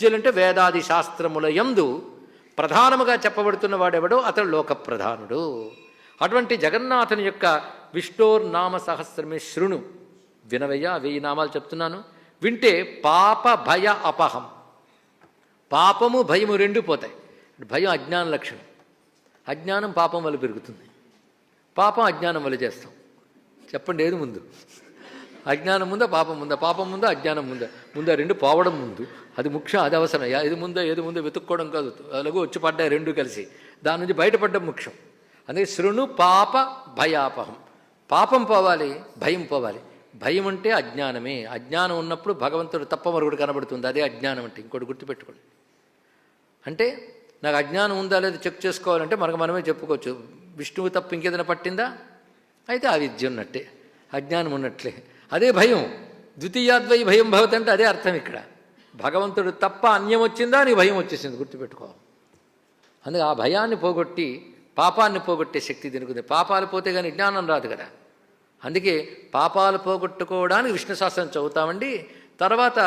విద్యలంటే వేదాది శాస్త్రముల యందు ప్రధానముగా చెప్పబడుతున్న వాడెవడో అతడు లోక ప్రధానుడు అటువంటి జగన్నాథుని యొక్క విష్ణోర్నామ సహస్రమే శృణు. వినవయ్యా వెయ్యి నామాలు చెప్తున్నాను. వింటే పాప భయ అపహం. పాపము భయము రెండు పోతాయి. భయం అజ్ఞాన లక్షణం. అజ్ఞానం పాపం వల్ల పెరుగుతుంది. పాపం అజ్ఞానం వల్ల చేస్తాం. చెప్పండి ఏది ముందు? అజ్ఞానం ముందా పాపం ముందా? పాపం ముందా అజ్ఞానం ముందా? ముందా రెండు పోవడం ముందు అది ముఖ్యం అది అవసరం ఏది ముందో ఏది ముందో వెతుక్కోవడం కాదు. అలాగూ వచ్చి పడ్డాయి రెండు కలిసి. దాని నుంచి బయటపడడం ముఖ్యం. అందుకే శృణు పాప భయాపహం. పాపం పోవాలి భయం పోవాలి. భయం అంటే అజ్ఞానమే. అజ్ఞానం ఉన్నప్పుడు భగవంతుడు తప్ప మరొకటి కనబడుతుంది. అదే అజ్ఞానం అంటే ఇంకోటి గుర్తుపెట్టుకోండి. అంటే నాకు అజ్ఞానం ఉందా లేదా చెక్ చేసుకోవాలంటే మనకు మనమే చెప్పుకోవచ్చు. విష్ణువు తప్ప ఇంకేదైనా పట్టిందా? అయితే ఆ విద్య ఉన్నట్టే. అజ్ఞానం ఉన్నట్లే. అదే భయం. ద్వితీయాద్వై భయం భవతి అంటే అదే అర్థం ఇక్కడ. భగవంతుడు తప్ప అన్యం వచ్చిందా నీ భయం వచ్చేసింది గుర్తుపెట్టుకోవాలి అందుకే ఆ భయాన్ని పోగొట్టి పాపాన్ని పోగొట్టే శక్తి దీనికి పాపాలు పోతే కానీ జ్ఞానం రాదు కదా. అందుకే పాపాలు పోగొట్టుకోవడానికి విష్ణు శాస్త్రం చదువుతామండి. తర్వాత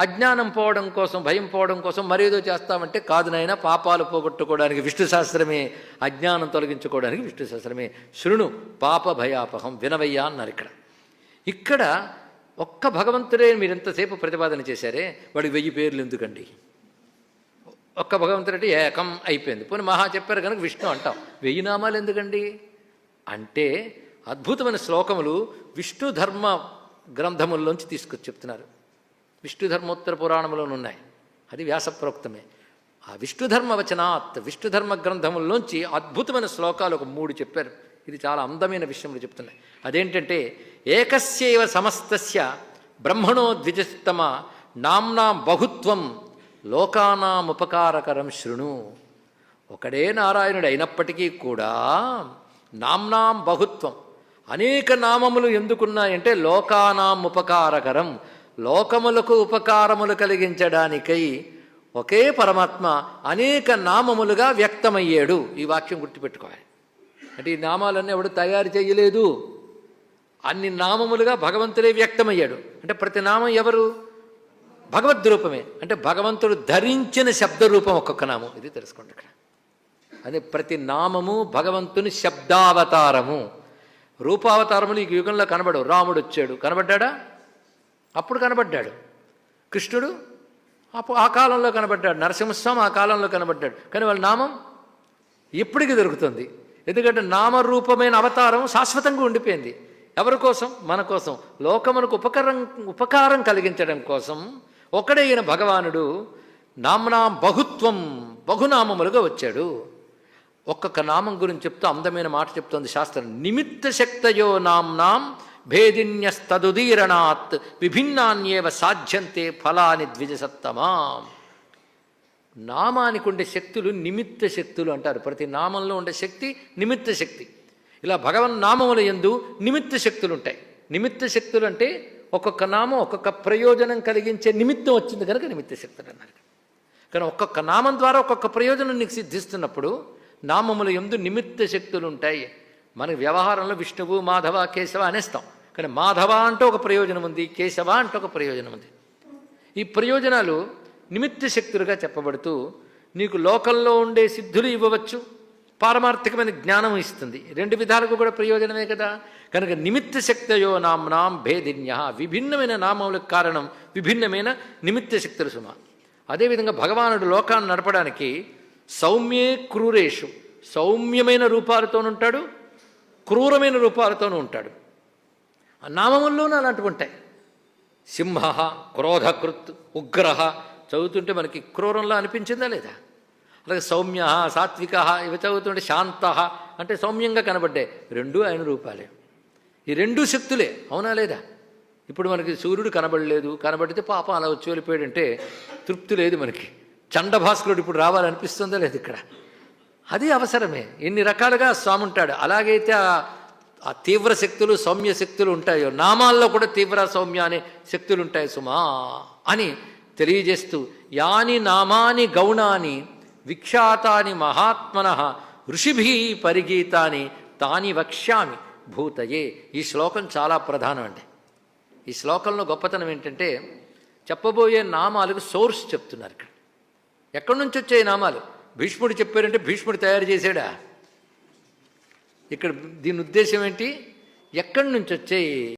అజ్ఞానం పోవడం కోసం భయం పోవడం కోసం మరేదో చేస్తామంటే కాదు నాయన పాపాలు పోగొట్టుకోవడానికి విష్ణు శాస్త్రమే అజ్ఞానం తొలగించుకోవడానికి విష్ణు శాస్త్రమే శృణు పాప భయాపహం వినవయ్యా అన్నారు ఇక్కడ. ఇక్కడ ఒక్క భగవంతుడే మీరు ఎంతసేపు ప్రతిపాదన చేశారే? వాడికి వెయ్యి పేర్లు ఎందుకండి? ఒక్క భగవంతుడు అంటే ఏకం అయిపోయింది. పోనీ మహా చెప్పారు కనుక విష్ణు అంటాం. వెయ్యి నామాలు ఎందుకండి? అంటే అద్భుతమైన శ్లోకములు విష్ణు ధర్మ గ్రంథముల్లోంచి తీసుకొచ్చి చెప్తున్నారు. విష్ణు ధర్మోత్తర ఉన్నాయి. అది వ్యాసప్రోక్తమే ఆ విష్ణుధర్మ వచనాత్ విష్ణుధర్మ గ్రంథముల్లోంచి అద్భుతమైన శ్లోకాలు ఒక మూడు చెప్పారు. ఇది చాలా అందమైన విషయంలో చెప్తున్నాయి. అదేంటంటే ఏకస్యవ సమస్తస్య బ్రహ్మణో ద్విజస్తమ నామ్నా బహుత్వం లోకానాముపకారకరం శృణు. ఒకడే నారాయణుడు అయినప్పటికీ కూడా నామ్నాం బహుత్వం అనేక నామములు ఎందుకున్నాయంటే లోకానాం ఉపకారకరం లోకములకు ఉపకారములు కలిగించడానికై ఒకే పరమాత్మ అనేక నామములుగా వ్యక్తమయ్యాడు. ఈ వాక్యం గుర్తుపెట్టుకోవాలి. అంటే ఈ నామాలన్నీ ఎవడు తయారు చేయలేదు. అన్ని నామములుగా భగవంతుడే వ్యక్తమయ్యాడు. అంటే ప్రతి నామం ఎవరు? భగవద్ రూపమే. అంటే భగవంతుడు ధరించిన శబ్ద రూపం ఒక్కొక్క నామం. ఇది తెలుసుకోండి ఇక్కడ. అదే ప్రతి నామము భగవంతుని శబ్దావతారము. రూపావతారములు ఈ యుగంలో కనబడవు. రాముడు వచ్చాడు. కనబడ్డా అప్పుడు కనబడ్డాడు. కృష్ణుడు అప్పుడు ఆ కాలంలో కనబడ్డాడు. నరసింహస్వామి ఆ కాలంలో కనబడ్డాడు. కానీ వాళ్ళ నామం ఇప్పటికీ దొరుకుతుంది. ఎందుకంటే నామరూపమైన అవతారం శాశ్వతంగా ఉండిపోయింది. ఎవరి కోసం? మన కోసం. లోకమునకు ఉపకారం ఉపకారం కలిగించడం కోసం ఒకడైన భగవానుడు నామ్నాం బహుత్వం బహునామములుగా వచ్చాడు. ఒక్కొక్క నామం గురించి చెప్తూ అందమైన మాట చెప్తోంది శాస్త్రం. నిమిత్త శక్తయో నామ్నాం భేదిన్యస్తదుదీరణాత్ విభిన్నాన్యేవ సాధ్యంతే ఫలాని ద్విజసత్తమాం. నామానికి ఉండే శక్తులు నిమిత్త శక్తులు అంటారు. ప్రతి నామంలో ఉండే శక్తి నిమిత్త శక్తి. ఇలా భగవన్ నామముల ఎందు నిమిత్త శక్తులు ఉంటాయి నిమిత్త శక్తులు అంటే ఒక్కొక్క నామం ఒక్కొక్క ప్రయోజనం కలిగించే నిమిత్తం వచ్చింది కనుక నిమిత్త శక్తులు అన్నారు. కానీ ఒక్కొక్క నామం ద్వారా ఒక్కొక్క ప్రయోజనం నీకు సిద్ధిస్తున్నప్పుడు నామముల ఎందు నిమిత్త శక్తులు ఉంటాయి మన వ్యవహారంలో విష్ణువు మాధవ కేశవ అనేస్తాం. కానీ మాధవ అంటూ ఒక ప్రయోజనం ఉంది కేశవ అంటూ ఒక ప్రయోజనం ఉంది. ఈ ప్రయోజనాలు నిమిత్త శక్తులుగా చెప్పబడుతూ నీకు లోకంలో ఉండే సిద్ధులు ఇవ్వవచ్చు పారమార్థికమైన జ్ఞానం ఇస్తుంది. రెండు విధాలకు కూడా ప్రయోజనమే కదా. కనుక నిమిత్త శక్తయో నామ్నాం భేదిన్య. విభిన్నమైన నామములకు కారణం విభిన్నమైన నిమిత్త శక్తులు సుమ. అదేవిధంగా భగవానుడు లోకాన్ని నడపడానికి సౌమ్యే క్రూరేషు. సౌమ్యమైన రూపాలతోనుంటాడు క్రూరమైన రూపాలతోనూ ఉంటాడు. ఆ నామముల్లోనూ అలాంటివి ఉంటాయి. సింహ క్రోధకృత్ ఉగ్రహ చదువుతుంటే మనకి క్రూరంలా అనిపించిందా లేదా? అలాగే సౌమ్య సాత్విక ఇవి చదువుతుంటే శాంత అంటే సౌమ్యంగా కనబడ్డాయి. రెండూ ఆయన రూపాలే. ఈ రెండు శక్తులే అవునా లేదా? ఇప్పుడు మనకి సూర్యుడు కనబడలేదు కనబడితే పాపం అలా వచ్చి వెళ్ళిపోయాడంటే తృప్తి లేదు మనకి. చండభాస్కరుడు ఇప్పుడు రావాలనిపిస్తుందా లేదు ఇక్కడ? అది అవసరమే. ఎన్ని రకాలుగా స్వామి ఉంటాడు అలాగైతే ఆ తీవ్ర శక్తులు సౌమ్య శక్తులు ఉంటాయో నామాల్లో కూడా తీవ్ర సౌమ్య అనే శక్తులు ఉంటాయి సుమా అని తెలియజేస్తూ యాని నామాని గౌణాని విఖ్యాతాని మహాత్మన ఋషిభి పరిగీతాని తాని వక్ష్యామి భూతయే. ఈ శ్లోకం చాలా ప్రధానం అండి. ఈ శ్లోకంలో గొప్పతనం ఏంటంటే చెప్పబోయే నామాలకు సోర్స్ చెప్తున్నారు ఇక్కడ. ఎక్కడి నుంచి వచ్చాయి నామాలు? భీష్ముడు చెప్పారంటే భీష్ముడు తయారు చేశాడా? ఇక్కడ దీని ఉద్దేశం ఏంటి? ఎక్కడి నుంచి వచ్చాయి?